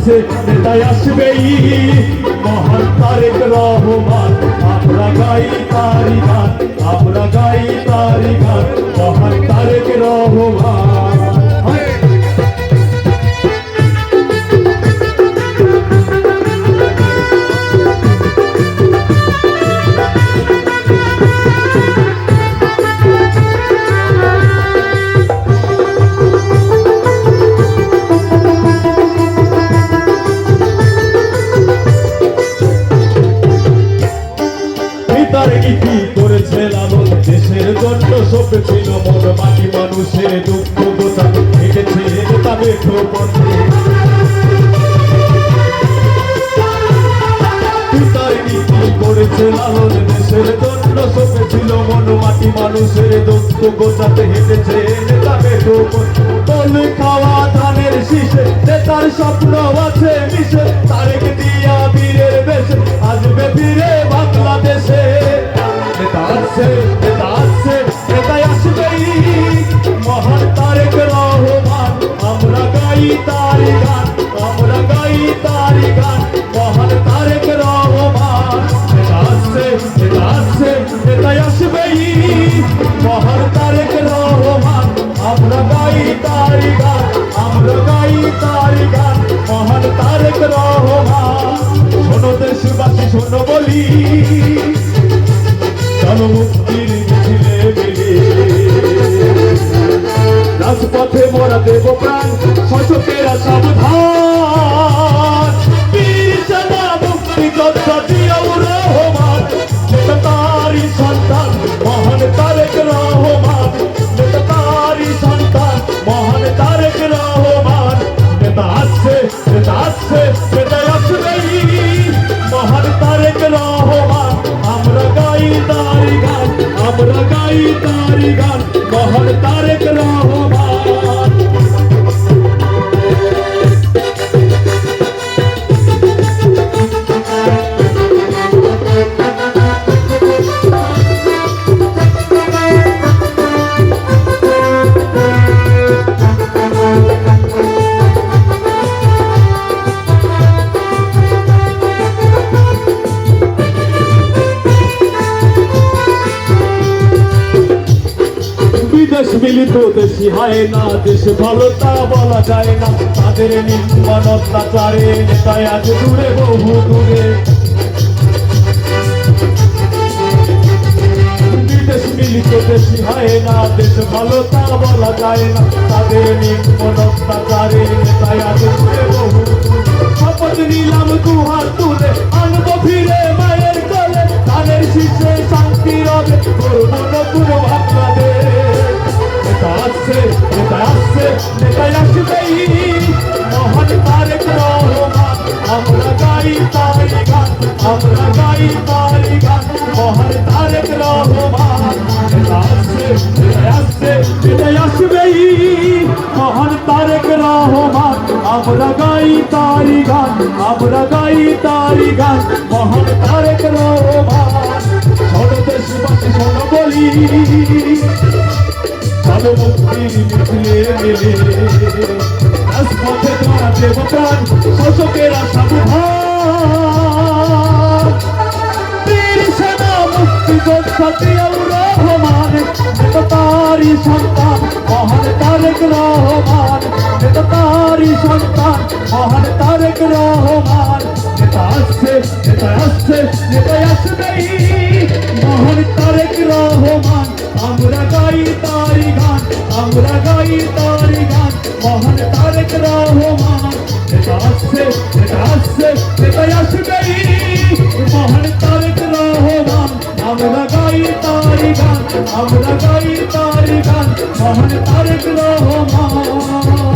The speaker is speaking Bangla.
আছে নেতায় আসবেই মহান তারেক রহমান, আমরা গাই তারি গান, আমরা গাই তারি গান। মহান তারেক রহমান। পিতার নীতি করেছে লালন দেশের জন্য? সব মন মাটি মানুষের দুঃখ গোটা হেঁটেছে নেতা করেছে লালন দেশের জন্য? সব ছিল মন মাটি মানুষের দুঃখ গোটাতে হেঁটেছে নেতা পথে খাওয়া ধানের শীষে নেতার স্বপ্ন আছে, মিশে মহান নেতা আসছে নেতা আসছে নেতা আসবেই মহান তারেক রহমান আমরা গাই তারি গান মহান তারেক বিদেশ মিলিত, দেশি হয় না, দেশ ভালো তা বলা যায় না। তাদের নির্মম অত্যাচারে নেতায় আজ দূরে, বহু দূরে। বিদেশ মিলিত, দেশি হয় না, দেশ ভালো তা বলা যায় না। তাদের শপথ নিলাম তুলে, আনব ফিরে মায়ের কোলে। শান্তি রবে নতুন বাংলাদেশ আমরা গাই তারি গান মহান তারেক রহমান নেতাই আসছে নেতাই আসবেই মহান তারেক রহমান আমরা গাই তারি গান মুক্তি যোদ্ধা জিয়াউর রহমান নেতা তারি সন্তান মহান তারেক রহমান নেতা তারি সন্তান মহান তারেক রহমান নেতা আসছে নেতা আসছে নেতা আসবেই মহান তারেক রহমান আমরা গাই তারি গান আমরা গাই তারি গান মহান তারেক রহমান নেতা আসছে নেতা আসছে নেতা আসবেই তারি গান আমরা গাই তারি গান মহান তারেক রহমান।